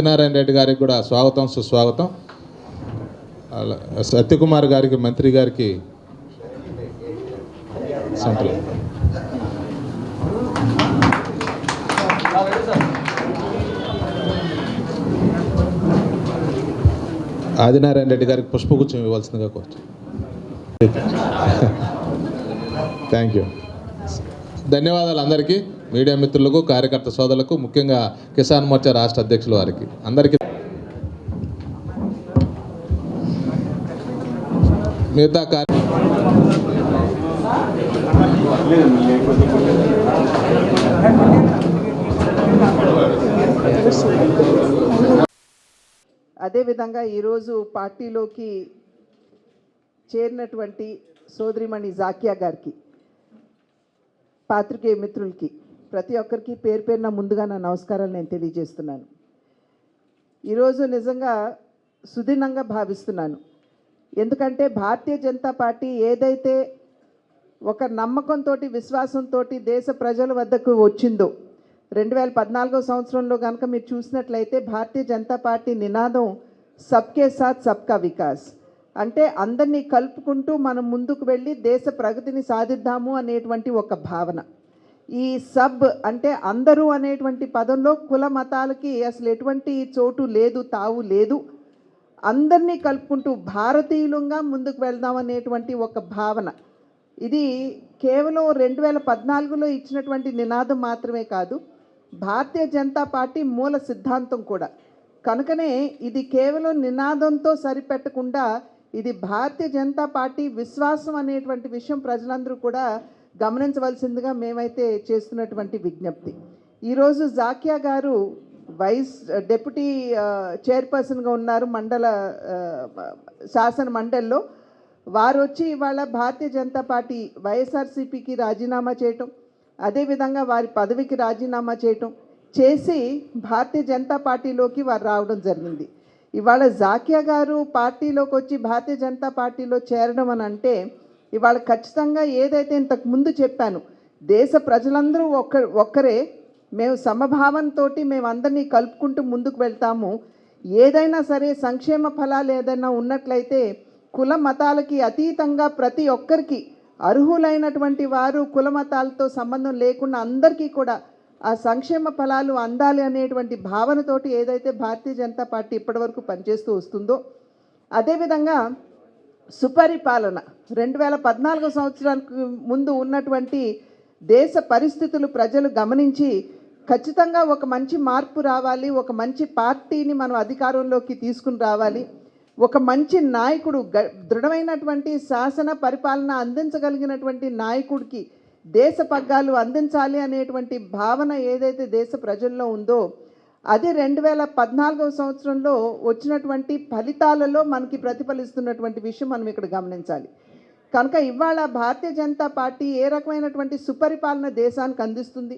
సత్యనారాయణ రెడ్డి గారికి కూడా స్వాగతం సుస్వాగతం. అలా సత్యకుమార్ గారికి మంత్రి గారికి ఆదినారాయణ రెడ్డి గారికి పుష్పగుచ్చం ఇవ్వాల్సిందిగా కోరుచు థ్యాంక్ యూ ధన్యవాదాలు అందరికీ. మీడియా మిత్రులకు కార్యకర్త సోదరులకు ముఖ్యంగా కిసాన్ మోర్చా రాష్ట్ర అధ్యక్షుల వారికి. అందరికీ మిగతా కార్య అదేవిధంగా ఈరోజు పార్టీలోకి చేరినటువంటి సోదరిమణి జాకియా గారికి పాత్రికేయ మిత్రులకి ప్రతి ఒక్కరికి పేరు పేరున ముందుగా నా నమస్కారాలు నేను తెలియజేస్తున్నాను. ఈరోజు నిజంగా సుదీనంగా భావిస్తున్నాను. ఎందుకంటే భారతీయ జనతా పార్టీ ఏదైతే ఒక నమ్మకంతో విశ్వాసంతో దేశ ప్రజల వద్దకు వచ్చిందో రెండు వేల పద్నాలుగో సంవత్సరంలో కనుక మీరు చూసినట్లయితే భారతీయ జనతా పార్టీ నినాదం సబ్కే సాత్ సబ్కా వికాస్. అంటే అందరినీ కలుపుకుంటూ మనం ముందుకు వెళ్ళి దేశ ప్రగతిని సాధిద్దాము అనేటువంటి ఒక భావన. ఈ సబ్ అంటే అందరూ అనేటువంటి పదంలో కుల మతాలకి అసలు ఎటువంటి చోటు లేదు తావు లేదు. అందరినీ కలుపుకుంటూ భారతీయులంగా ముందుకు వెళ్దాం అనేటువంటి ఒక భావన. ఇది కేవలం రెండు వేల పద్నాలుగులో ఇచ్చినటువంటి నినాదం మాత్రమే కాదు భారతీయ జనతా పార్టీ మూల సిద్ధాంతం కూడా. కనుకనే ఇది కేవలం నినాదంతో సరిపెట్టకుండా ఇది భారతీయ జనతా పార్టీ విశ్వాసం అనేటువంటి విషయం ప్రజలందరూ కూడా గమనించవలసిందిగా మేమైతే చేస్తున్నటువంటి విజ్ఞప్తి. ఈరోజు జాకియా గారు వైస్ డెప్యూటీ చైర్పర్సన్గా ఉన్నారు మండల శాసన మండలిలో. వారు వచ్చి ఇవాళ భారతీయ జనతా పార్టీ వైఎస్ఆర్సీపీకి రాజీనామా చేయటం అదేవిధంగా వారి పదవికి రాజీనామా చేయటం చేసి భారతీయ జనతా పార్టీలోకి వారు రావడం జరిగింది. ఇవాళ జాకియా గారు పార్టీలోకి వచ్చి భారతీయ జనతా పార్టీలో చేరడం అని అంటే ఇవాళ ఖచ్చితంగా ఏదైతే ఇంతకు ముందు చెప్పాను దేశ ప్రజలందరూ ఒక్క ఒక్కరే మేము సమభావంతో మేము అందరినీ కలుపుకుంటూ ముందుకు వెళ్తాము. ఏదైనా సరే సంక్షేమ ఫలాలు ఏదైనా ఉన్నట్లయితే కుల మతాలకి అతీతంగా ప్రతి ఒక్కరికి అర్హులైనటువంటి వారు కుల మతాలతో సంబంధం లేకుండా అందరికీ కూడా ఆ సంక్షేమ ఫలాలు అందాలి అనేటువంటి భావనతోటి ఏదైతే భారతీయ జనతా పార్టీ ఇప్పటివరకు పనిచేస్తూ వస్తుందో అదేవిధంగా సుపరిపాలన. రెండు వేల పద్నాలుగు సంవత్సరానికి ముందు ఉన్నటువంటి దేశ పరిస్థితులు ప్రజలు గమనించి ఖచ్చితంగా ఒక మంచి మార్పు రావాలి ఒక మంచి పార్టీని మనం అధికారంలోకి తీసుకుని రావాలి ఒక మంచి నాయకుడు గ దృఢమైనటువంటి శాసన పరిపాలన అందించగలిగినటువంటి నాయకుడికి దేశ పగ్గాలు అందించాలి అనేటువంటి భావన ఏదైతే దేశ ప్రజల్లో ఉందో అది రెండు వేల పద్నాలుగవ సంవత్సరంలో వచ్చినటువంటి ఫలితాలలో మనకి ప్రతిఫలిస్తున్నటువంటి విషయం మనం ఇక్కడ గమనించాలి. కనుక ఇవాళ భారతీయ జనతా పార్టీ ఏ రకమైనటువంటి సుపరిపాలన దేశానికి అందిస్తుంది?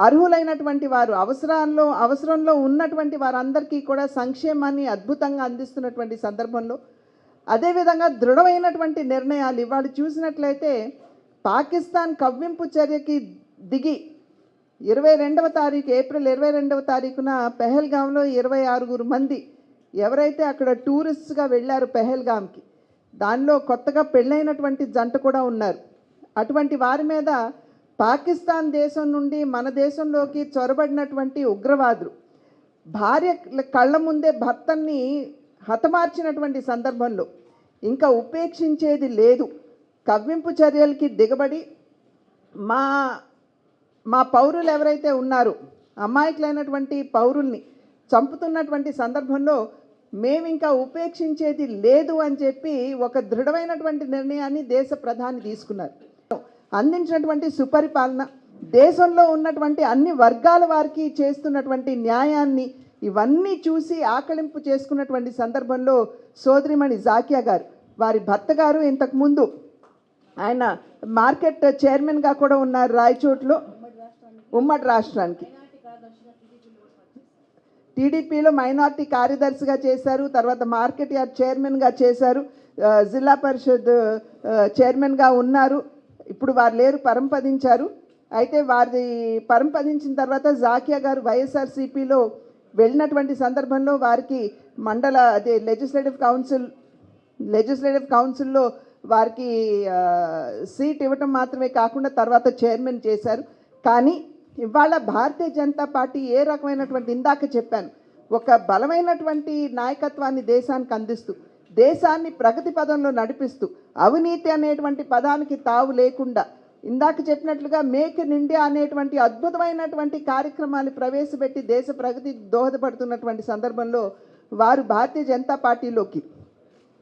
అర్హులైనటువంటి వారు అవసరాల్లో అవసరంలో ఉన్నటువంటి వారందరికీ కూడా సంక్షేమాన్ని అద్భుతంగా అందిస్తున్నటువంటి సందర్భంలో అదేవిధంగా దృఢమైనటువంటి నిర్ణయాలు ఇవాళ చూసినట్లయితే పాకిస్తాన్ కవ్వింపు చర్యకి దిగి ఇరవై రెండవ తారీఖు ఏప్రిల్ ఇరవై రెండవ తారీఖున పెహల్గాంలో ఇరవై ఆరుగురు మంది ఎవరైతే అక్కడ టూరిస్ట్గా వెళ్ళారు పెహల్గాంకి దానిలో కొత్తగా పెళ్ళైనటువంటి జంట కూడా ఉన్నారు. అటువంటి వారి మీద పాకిస్తాన్ దేశం నుండి మన దేశంలోకి చొరబడినటువంటి ఉగ్రవాదులు భార్య కళ్ళ ముందే భర్తని హతమార్చినటువంటి సందర్భంలో ఇంకా ఉపేక్షించేది లేదు. కవ్వింపు చర్యలకి దిగబడి మా మా పౌరులు ఎవరైతే ఉన్నారో అమాయకులైనటువంటి పౌరుల్ని చంపుతున్నటువంటి సందర్భంలో మేము ఇంకా ఉపేక్షించేది లేదు అని చెప్పి ఒక దృఢమైనటువంటి నిర్ణయాన్ని దేశ ప్రధాని తీసుకున్నారు. అందించినటువంటి సుపరిపాలన దేశంలో ఉన్నటువంటి అన్ని వర్గాల వారికి చేస్తున్నటువంటి న్యాయాన్ని ఇవన్నీ చూసి ఆకలింపు చేసుకున్నటువంటి సందర్భంలో సోదరిమణి జాకియా గారు వారి భర్త గారు ఇంతకుముందు ఆయన మార్కెట్ చైర్మన్గా కూడా ఉన్నారు రాయచోట్లో. ఉమ్మడి రాష్ట్రానికి. టీడీపీలో మైనార్టీ కార్యదర్శిగా చేశారు తర్వాత మార్కెట్ యార్డ్ చైర్మన్గా చేశారు జిల్లా పరిషత్ చైర్మన్గా ఉన్నారు. ఇప్పుడు వారు లేరు పరంపదించారు. అయితే వారి పరంపదించిన తర్వాత జాకియా గారు వైఎస్ఆర్సీపీలో వెళ్ళినటువంటి సందర్భంలో వారికి మండల అదే లెజిస్లేటివ్ కౌన్సిల్ లెజిస్లేటివ్ కౌన్సిల్లో వారికి సీట్ ఇవ్వటం మాత్రమే కాకుండా తర్వాత చైర్మన్ చేశారు. కానీ ఇవాళ భారతీయ జనతా పార్టీ ఏ రకమైనటువంటి ఇందాక చెప్పాను ఒక బలమైనటువంటి నాయకత్వాన్ని దేశానికి అందిస్తూ దేశాన్ని ప్రగతి పదంలో నడిపిస్తూ అవినీతి అనేటువంటి పదానికి తావు లేకుండా ఇందాక చెప్పినట్లుగా మేక్ ఇన్ ఇండియా అనేటువంటి అద్భుతమైనటువంటి కార్యక్రమాన్ని ప్రవేశపెట్టి దేశ ప్రగతి దోహదపడుతున్నటువంటి సందర్భంలో వారు భారతీయ జనతా పార్టీలోకి.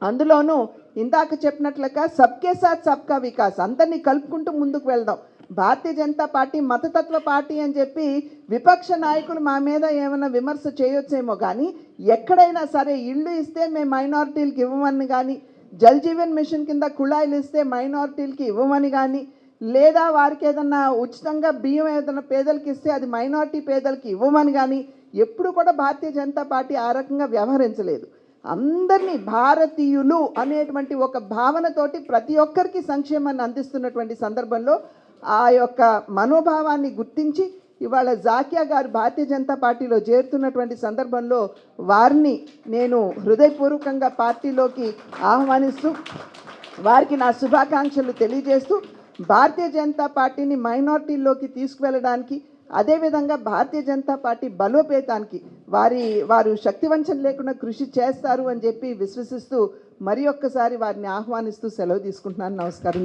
అందులోనూ ఇందాక చెప్పినట్లుగా సబ్కే సాత్ సబ్కా వికాస్ అందరినీ కలుపుకుంటూ ముందుకు వెళ్దాం. భారతీయ జనతా పార్టీ మతతత్వ పార్టీ అని చెప్పి విపక్ష నాయకులు మా మీద ఏమైనా విమర్శ చేయొచ్చేమో కానీ ఎక్కడైనా సరే ఇళ్ళు ఇస్తే మేము మైనారిటీలకి ఇవ్వమని కానీ జల్ జీవన్ మిషన్ కింద కుళాయిలు ఇస్తే మైనారిటీలకి ఇవ్వమని కానీ లేదా వారికి ఏదన్నా ఉచితంగా బియ్యం ఏదైనా పేదలకు ఇస్తే అది మైనారిటీ పేదలకి ఇవ్వమని కానీ ఎప్పుడు కూడా భారతీయ జనతా పార్టీ ఆ రకంగా వ్యవహరించలేదు. అందరినీ భారతీయులు అనేటువంటి ఒక భావనతోటి ప్రతి ఒక్కరికి సంక్షేమాన్ని అందిస్తున్నటువంటి సందర్భంలో ఆ యొక్క మనోభావాన్ని గుర్తించి ఇవాళ జాకియా గారు భారతీయ జనతా పార్టీలో చేరుతున్నటువంటి సందర్భంలో వారిని నేను హృదయపూర్వకంగా పార్టీలోకి ఆహ్వానిస్తూ వారికి నా శుభాకాంక్షలు తెలియజేస్తూ భారతీయ జనతా పార్టీని మైనార్టీల్లోకి తీసుకువెళ్ళడానికి అదేవిధంగా భారతీయ జనతా పార్టీ బలోపేతానికి వారి వారు శక్తివంచన లేకుండా కృషి చేస్తారు అని చెప్పి విశ్వసిస్తూ మరి ఒక్కసారి వారిని ఆహ్వానిస్తూ సెలవు తీసుకుంటున్నాను. నమస్కారం.